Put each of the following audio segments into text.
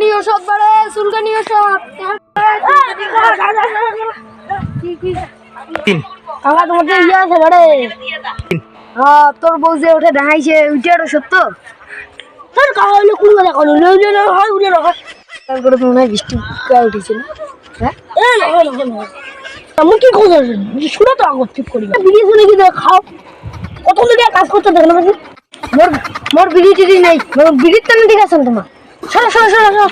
চুলকানি ওষুধ বাড়ে চুলকানি ওষুধ তিন। ইয়ে আছে বাড়ে। হ্যাঁ তোর বউ যে ওঠে দেখাইছে উইটার ওষুধ তো তোর কাকা হইলে কোন কথা কোনো উঠে না হয় উঠে না তারপরে তো মনে হয় বৃষ্টি উঠেছিল হ্যাঁ? আমি কি শুনে তো আগত ঠিক করি বিড়ি শুনে কি খাও। কত লোক কাজ করতে দেখো না বাবু? মোর মোর বিড়ি টিড়ি নাই। বিড়ির তো ঠিক আছে তোমার? সরো সরো সরো সরো।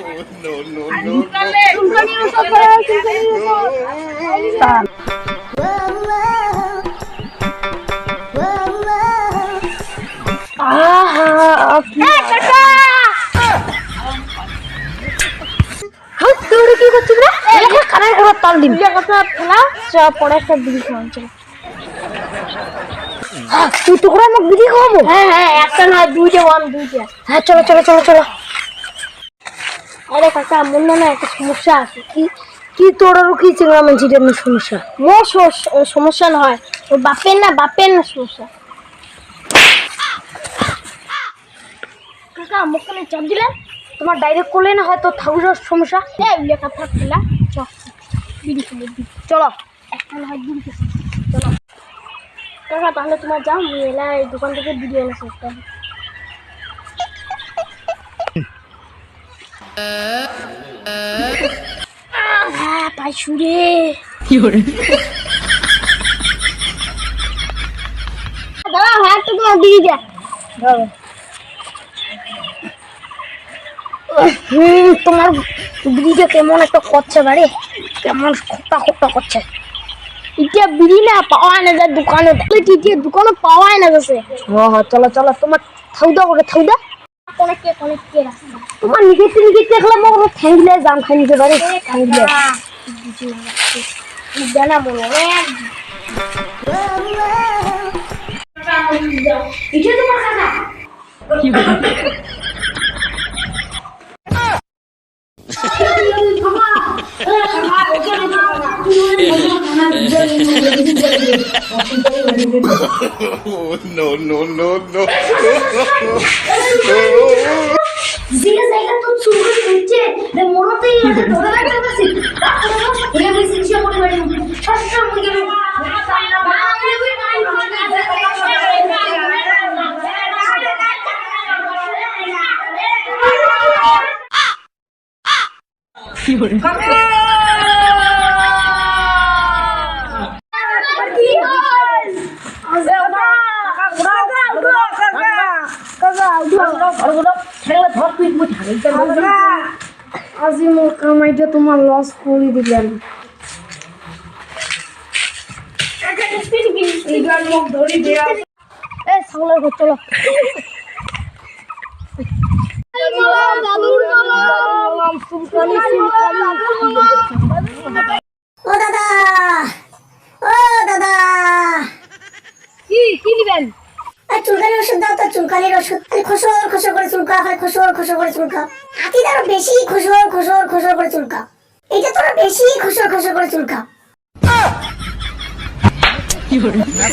পরে একটা বিড়ি খাওয়ান চল তুই টুকরা আমাকে বিড়ি খাওয়াবো? হ্যাঁ হ্যাঁ একটা নয় দুইটা ওয়ান দুইটা। হ্যাঁ চলো চলো চলো চলো। আরে কাকা মনে না একটা সমস্যা আছে। কি কি তোর আর কি চিংড়া মানছিটার না সমস্যা? মোর সমস্যা নয় ও বাপের না বাপের না সমস্যা। কাকা মুখ কানে চাপ দিলেন তোমার ডাইরেক্ট করলে না হয়তো ঠাকুরের সমস্যা? এই লেখা থাকছিলা চ। বিড়ি খেলে চলো। একটা না হয় বিড়ি চলো। কাকা, তাহলে তোমার যাও আমি এলা এই দোকান থেকে বিড়ি এনে পাইছু হ্যাঁ তোমার দিয়ে যা কেমন একটা করছে বাড়ি? কেমন খোটা খোটা করছে। ইটা বিড়ি না পাওয়া না যায় দোকানে। দোকানে পাওয়াই না গেছে চলো চলো, তোমার থাউদা করে থাউদা তোমার নিগেতে নিগেতে দেখলাম ওগুলো ঠ্যাংলে জাম খাই নিতে পারে ঠ্যাংলে। জানা মনে এটা তোমার Oh, no, no, no, no. জিগে জায়গা তো চুল হচ্ছে রে মনতেই আছে ধরে রাখতে পারছি রে আমি শিক্ষা করে আজি মোৰ কামাইটা তোমাৰ লছ কৰি দিলেন চলো ও দাদা ও দাদা কি কি নিবেন চুলকানির ওষুধ দাও তো ওষুধ করে চুলকা হয় খসর খসর করে চুলকা হাতি আরও বেশি খসর খসর খসর করে চুলকা এটা তো আরও বেশি খসর খসর করে চুলকা। 有人。你来